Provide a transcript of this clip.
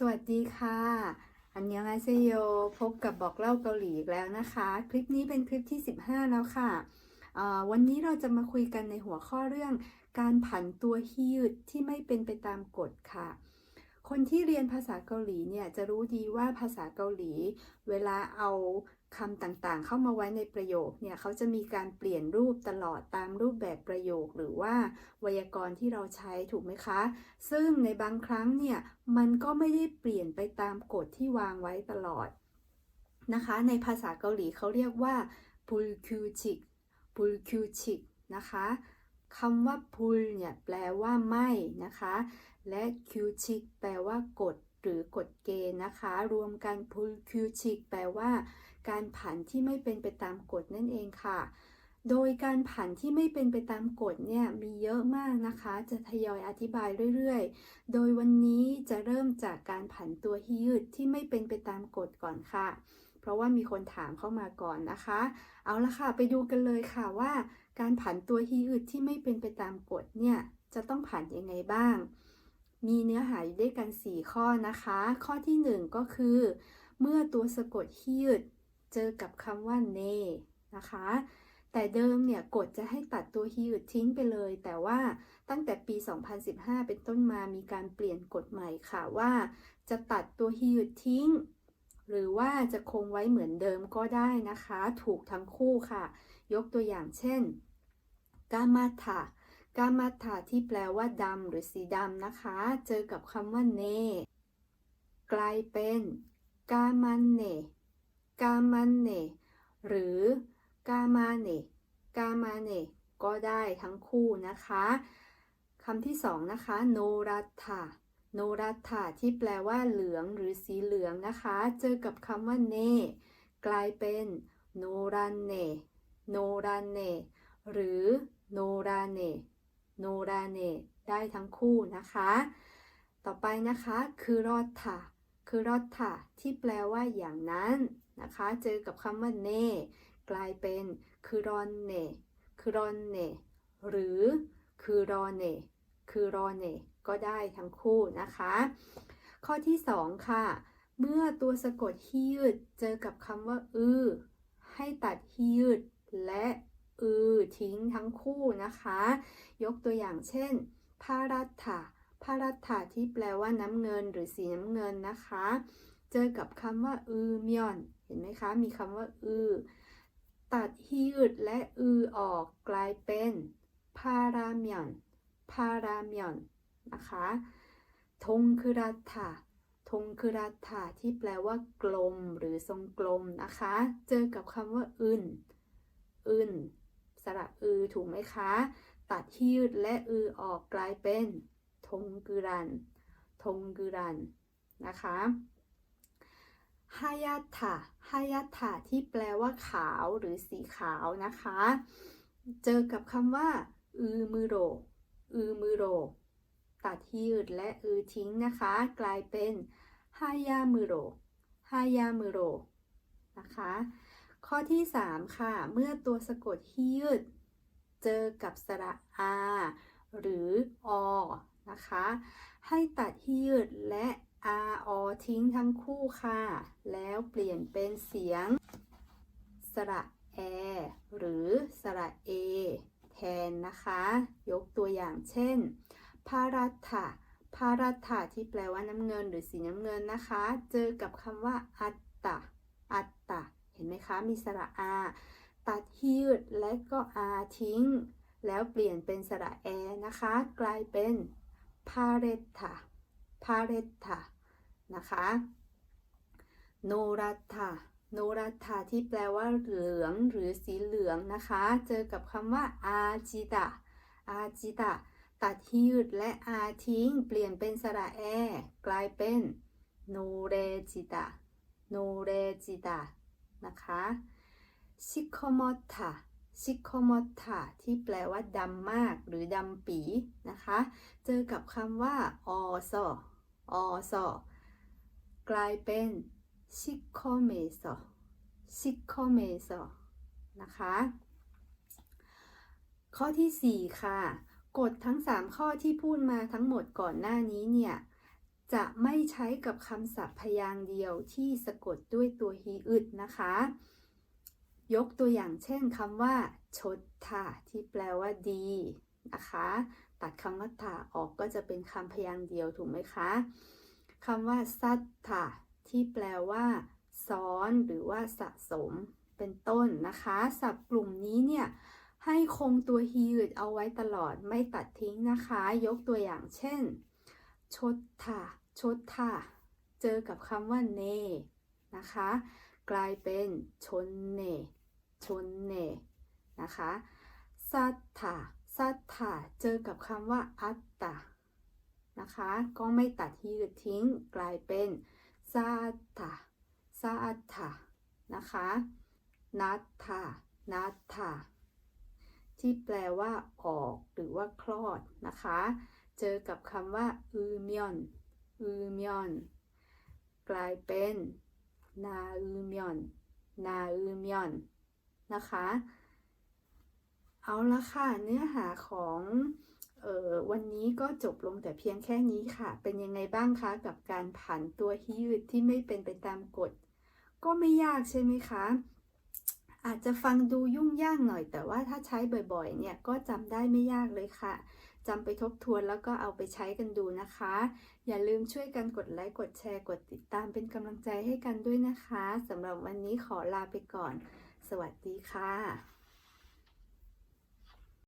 สวัสดีค่ะ อันยองอาเซโย พบกับบอกเล่าเกาหลีอีกแล้วนะคะ คลิปนี้เป็นคลิปที่ 15 แล้วค่ะ วันนี้เราจะมาคุยกันในหัวข้อเรื่อง การผันตัวฮีดที่ไม่เป็นไปตามกฎค่ะ คนที่เรียนภาษาเกาหลีเนี่ยจะรู้ดีว่าภาษาเกาหลี เวลาเอาคำต่างๆ เข้ามาไว้ในประโยคเนี่ยเขาจะมีการเปลี่ยนรูปตลอดตามรูปแบบประโยคหรือว่าไวยากรณ์ที่เราใช้ถูกไหมคะ ซึ่งในบางครั้งเนี่ยมันก็ไม่ได้เปลี่ยนไปตามกฎที่วางไว้ตลอดนะคะ ในภาษาเกาหลีเขาเรียกว่า b u l k u c h i k b u l k u c h i k นะคะคำว่า pull เนี่ยแปลว่าไม่นะคะ และ q c h i k แปลว่ากฎหรือกฎเกณฑ์นะคะ รวมกัน pull q c h i k แปลว่า การผันที่ไม่เป็นไปตามกฎนั่นเองค่ะ โดยการผันที่ไม่เป็นไปตามกฎเนี่ยมีเยอะมากนะคะ จะทยอยอธิบายเรื่อยๆ โดยวันนี้จะเริ่มจากการผันตัวฮีดที่ไม่เป็นไปตามกฎก่อนค่ะ เพราะว่ามีคนถามเข้ามาก่อนนะคะ เอาละค่ะ ไปดูกันเลยค่ะว่า การผันตัวฮีดที่ไม่เป็นไปตามกฎเนี่ยจะต้องผันยังไงบ้าง มีเนื้อหาอยู่ด้วยกัน 4 ข้อนะคะ ข้อที่ 1 ก็คือ เมื่อตัวสะกดฮีดเจอกับคำว่าเนนะคะ แต่เดิมเนี่ยกฎจะให้ตัดตัวฮีดทิ้งไปเลย แต่ว่าตั้งแต่ปี 2015 เป็นต้นมามีการเปลี่ยนกฎใหม่ค่ะว่า จะตัดตัวฮีดทิ้ง หรือว่าจะคงไว้เหมือนเดิมก็ได้นะคะ ถูกทั้งคู่ค่ะ ยกตัวอย่างเช่นกามาถา กามาถาที่แปลว่าดำหรือสีดำนะคะ เจอกับคำว่าเนกลายเป็นกามันเนกามันเนหรือกามาเนกามาเนก็ได้ทั้งคู่นะคะคำที่สองนะคะโนรัตถาโนรัตถาที่แปลว่าเหลืองหรือสีเหลืองนะคะ เจอกับคำว่าเนกลายเป็นโนรันเนโนรันเนหรือโนราเน โนราเนได้ทั้งคู่นะคะ ต่อไปนะคะคือรอดถาคือรอดถาที่แปลว่าอย่างนั้นนะคะ เจอกับคำว่าเนกลายเป็นคือรอนเนคือรอนเนหรือคือรอเนคือรอเนก็ได้ทั้งคู่นะคะ ข้อที่ 2 ค่ะ เมื่อตัวสะกดฮียืดเจอกับคำว่าอือให้ตัดฮียืดและ อือ ทิ้งทั้งคู่นะคะ ยกตัวอย่างเช่นพารัตถาพารัตถาที่แปลว่าน้ำเงินหรือสีน้ำเงินนะคะ เจอกับคำว่า อือมยอน เห็นไหมคะ มีคำว่า อือ ตัดฮียืดและอือออกกลายเป็นพารามยอนพารามยอนนะคะทงคือรัตถาทงคือรัตถาที่แปลว่ากลมหรือทรงกลมนะคะ เจอกับคำว่าอึนอึน ระอือถูกไหมคะ ตัดที่ยืดและอือออกกลายเป็นทงกุรัน ทงกุรันนะคะฮายาถาฮายาถาที่แปลว่าขาวหรือสีขาวนะคะ เจอกับคำว่า อือมือโร อือมือโร ตัดที่ยืดและอือทิ้งนะคะ กลายเป็นฮายามือโรฮายามือโรนะคะ ข้อที่ 3 ค่ะ เมื่อตัวสะกดที่ยืด เจอกับสระอาหรืออนะคะ ให้ตัดที่ยืดและอาอทิ้งทั้งคู่ค่ะ แล้วเปลี่ยนเป็นเสียง สระแอหรือสระเอแทนนะคะ ยกตัวอย่างเช่น พารัตถาพารัตถาที่แปลว่าน้ำเงินหรือสีน้ำเงินนะคะ เจอกับคำว่า อัตตะ อัตตะ เห็นไหมคะ มีสระอา ตัดยืดและก็อาทิ้ง แล้วเปลี่ยนเป็นสระแอนะคะ กลายเป็นพาเรตถาพาเรตถานะคะโนรัตาโนรัตาที่แปลว่าเหลืองหรือสีเหลืองนะคะ เจอกับคำว่าอาจิตะอาจิตะตัดยืดและอาทิ้ง เปลี่ยนเป็นสระแอ กลายเป็นโนเรจิตะโนเรจิตะ นะคะชิโคโมทาชิโคโมทาที่แปลว่าดำมากหรือดำปีนะคะ เจอกับคำว่าออซอออซอกลายเป็นชิโคเมโซชิโคเมโซนะคะ ข้อที่ 4 ค่ะ กฎทั้ง 3 ข้อที่พูดมาทั้งหมดก่อนหน้านี้เนี่ย จะไม่ใช้กับคำศัพท์พยางค์เดียวที่สะกดด้วยตัวฮีอึดนะคะ ยกตัวอย่างเช่นคำว่า ชดทาที่แปลว่าดีนะคะ ตัดคำว่าถาออกก็จะเป็นคำพยางค์เดียวถูกไหมคะคำว่าซัตถาที่แปลว่า ซ้อนหรือว่าสะสมเป็นต้นนะคะ ศัพท์กลุ่มนี้เนี่ยให้คงตัวฮีอึดเอาไว้ตลอดไม่ตัดทิ้งนะคะ ยกตัวอย่างเช่น ชดทาชดทาเจอกับคำว่าเนนะคะ กลายเป็นชนเนชนเนนะคะสัตถาสัตถาเจอกับคำว่าอัตตานะคะ ก็ไม่ตัดฮีดทิ้งกลายเป็นสัตถาสัตถานะคะนัตถานัตถาที่แปลว่าออกหรือว่าคลอดนะคะ เจอกับคำว่าอืมยอนอืมยอนกลายเป็นนาอืมยอนนาอืมยอนนะคะ เอาละค่ะ เนื้อหาของเออวันนี้ก็จบลงแต่เพียงแค่นี้ค่ะ เป็นยังไงบ้างคะกับการผันตัวฮียืดที่ไม่เป็นไปตามกฎ ก็ไม่ยากใช่ไหมคะ อาจจะฟังดูยุ่งยากหน่อย แต่ว่าถ้าใช้บ่อยๆ เนี่ยก็จำได้ไม่ยากเลยค่ะ จำไปทบทวนแล้วก็เอาไปใช้กันดูนะคะ อย่าลืมช่วยกันกดไลค์กดแชร์กดติดตามเป็นกำลังใจให้กันด้วยนะคะสำหรับวันนี้ขอลาไปก่อน สวัสดีค่ะ